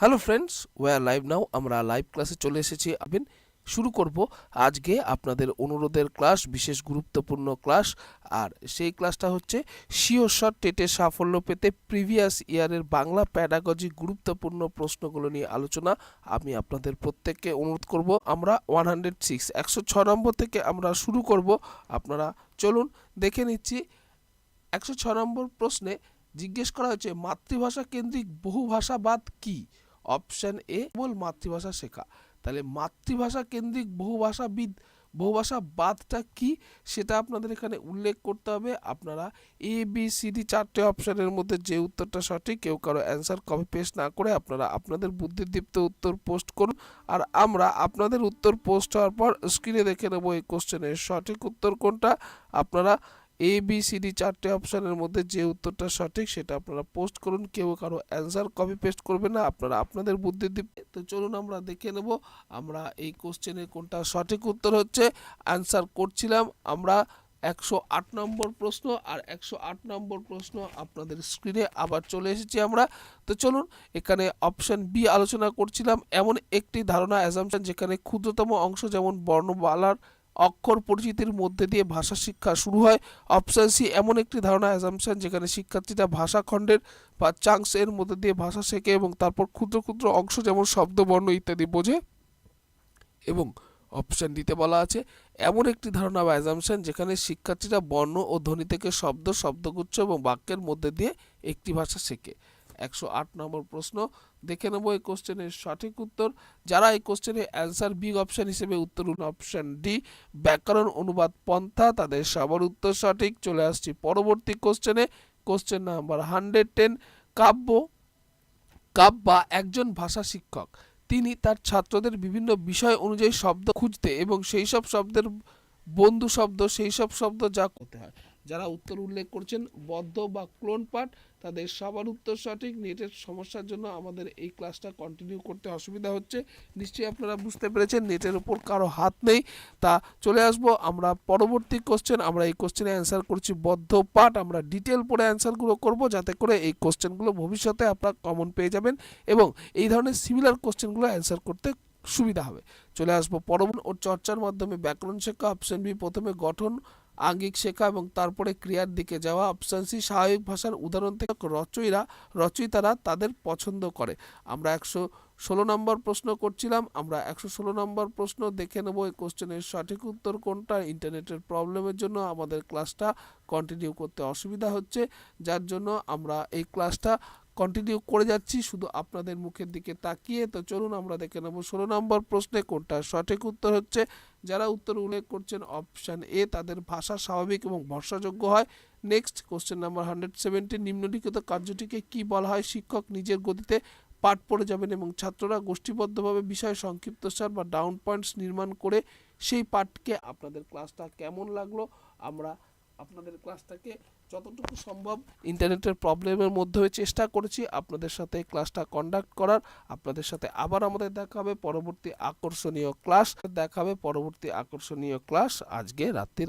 Hello friends we're live now আমরা live ক্লাসে চলে এসেছি। আবেন, শুরু করব আজকে আপনাদের অনুরোধের ক্লাস বিশেষ গুরুত্বপূর্ণ ক্লাস আর সেই ক্লাসটা হচ্ছে শিওর শট টেটে সাফল্য পেতে প্রিভিয়াস ইয়ারের বাংলা প্যাডাগজি গুরুত্বপূর্ণ প্রশ্নগুলো নিয়ে আলোচনা। আমি আপনাদের প্রত্যেককে অনুরোধ করব, আমরা ওয়ান হান্ড্রেড সিক্স একশো ছ নম্বর থেকে আমরা শুরু করব। আপনারা চলুন দেখে নিচ্ছি। একশো ছ নম্বর প্রশ্নে জিজ্ঞেস করা হয়েছে, মাতৃভাষা কেন্দ্রিক বহুভাষাবাদ কি? অপশন এ বল মাতৃভাষা শেখা। তাহলে মাতৃভাষা কেন্দ্রিক বহুভাষাবিদ, বহুভাষাবাদটা কি? সেটা আপনাদের এখানে উল্লেখ করতে হবে। আপনারা এ বি সি ডি চারটে অপশনের মধ্যে যে উত্তরটা সঠিক, কেউ কারও অ্যান্সার কপি পেস্ট না করে আপনারা আপনাদের বুদ্ধিদীপ্ত উত্তর পোস্ট করুন। আর আমরা আপনাদের উত্তর পোস্ট হওয়ার পর স্ক্রিনে দেখে নেব এই কোশ্চেনের সঠিক উত্তর কোনটা। আপনারা এ বি সি ডি চারটে অপশনের মধ্যে যে উত্তরটা সঠিক সেটা আপনারা পোস্ট করুন। কেউ কারও অ্যান্সার কপি পেস্ট করবেন না, আপনারা আপনাদের বুদ্ধি দিবে তো চলুন আমরা দেখে নেব, আমরা এই কোশ্চেনের কোনটা সঠিক উত্তর হচ্ছে। অ্যান্সার করছিলাম আমরা একশো আট নম্বর প্রশ্ন, আর একশো আট নম্বর প্রশ্ন আপনাদের স্ক্রিনে আবার চলে এসেছি আমরা। তো চলুন, এখানে অপশন বি আলোচনা করছিলাম। এমন একটি ধারণা অ্যাজামশন যেখানে ক্ষুদ্রতম অংশ যেমন বর্ণমালার অক্ষর পরিচিতির মধ্যে দিয়ে ভাষা শিক্ষা শুরু হয়। অপশান সি এমন একটি ধারণা অ্যাজামশন যেখানে শিক্ষার্থীরা ভাষা খণ্ডের বা চাংস এর মধ্যে দিয়ে ভাষা শেখে এবং তারপর ক্ষুদ্র ক্ষুদ্র অংশ যেমন শব্দ, বর্ণ ইত্যাদি বোঝে। এবং অপশান দিতে বলা আছে, এমন একটি ধারণা বা অ্যাজামশন যেখানে শিক্ষার্থীরা বর্ণ ও ধ্বনি থেকে শব্দ, শব্দগুচ্ছ এবং বাক্যের মধ্যে দিয়ে একটি ভাষা শেখে। একশো আট নম্বর প্রশ্ন। দেখে নেব এই কোশ্চেনের সঠিক উত্তর। যারা এই কোশ্চেনে অ্যান্সার বি অপশন হিসেবে উত্তর অপশন ডি, ব্যাকরণ অনুবাদ পন্থা, তাদের সবার উত্তর সঠিক। চলে আসছি পরবর্তী কোশ্চেনে। Question number hundred ten, Kavya, Kavya একজন ভাষা শিক্ষক। তিনি তার ছাত্রদের বিভিন্ন বিষয় অনুযায়ী শব্দ খুঁজতে এবং সেই সব শব্দের বন্ধু শব্দ, সেই সব শব্দ যা করতে হয়। যারা উত্তর উল্লেখ করছেন, বদ্ধ বা ক্লোন পাঠ, তাদের সবার উত্তর সঠিক। নেটের সমস্যার জন্য আমাদের এই ক্লাসটা কন্টিনিউ করতে অসুবিধা হচ্ছে। নিশ্চয়ই আপনারা বুঝতে পেরেছেন, নেটের উপর কারও হাত নেই। তা চলে আসব আমরা পরবর্তী কোশ্চেন আমরা এই কোশ্চেনে অ্যান্সার করছি বদ্ধ পাঠ। আমরা ডিটেল পরে অ্যান্সারগুলো করব, যাতে করে এই কোশ্চেনগুলো ভবিষ্যতে আপনারা কমন পেয়ে যাবেন এবং এই ধরনের সিমিলার কোশ্চেনগুলো অ্যান্সার করতে সুবিধা হবে। চলে আসব পরবর্তী ও চর্চার মাধ্যমে। ব্যাকরণ শেখা অপশন বি প্রথমে গঠন আঙ্গিক শেখা এবং তারপরে ক্রিয়ার দিকে যাওয়া। অপশন সি স্বাভাবিক ভাষার উদাহরণ থেকে রচয়িরা রচয়িতারা তাদের পছন্দ করে। আমরা একশো ষোলো নম্বর প্রশ্ন করছিলাম। আমরা একশো ষোলো নম্বর প্রশ্ন দেখে নেব। এই কোশ্চেনের সঠিক উত্তর কোনটা? ইন্টারনেটের প্রবলেমের জন্য আমাদের ক্লাসটা কন্টিনিউ করতে অসুবিধা হচ্ছে। যার জন্য আমরা এই ক্লাসটা কন্টিনিউ করে যাচ্ছি, শুধু আপনাদের মুখের দিকে তাকিয়ে। তো চলুন আমরা দেখে নেব ষোলো নম্বর প্রশ্নে কোনটা? সঠিক উত্তর হচ্ছে, যারা উত্তর উল্লেখ করছেন অপশান এ তাদের ভাষা স্বাভাবিক এবং ভরসাযোগ্য হয়। Next question number hundred seventy নিম্নলিখিত কার্যটিকে কি বলা হয়? শিক্ষক নিজের গতিতে পাঠ পড়ে যাবেন এবং ছাত্ররা গোষ্ঠীবদ্ধভাবে বিষয় সংক্ষিপ্তসার বা ডাউন পয়েন্টস নির্মাণ করে সেই পাঠকে আপনাদের ক্লাসটা কেমন লাগল? আমরা আপনাদের ক্লাসটাকে যতটুকু সম্ভব ইন্টারনেটের প্রবলেমের মধ্যে চেষ্টা করেছি আপনাদের সাথে ক্লাসটা কন্ডাক্ট করার। আপনাদের সাথে আবার আমাদের দেখা হবে। পরবর্তী আকর্ষণীয় ক্লাস দেখাবে। পরবর্তী আকর্ষণীয় ক্লাস আজকে রাত্রির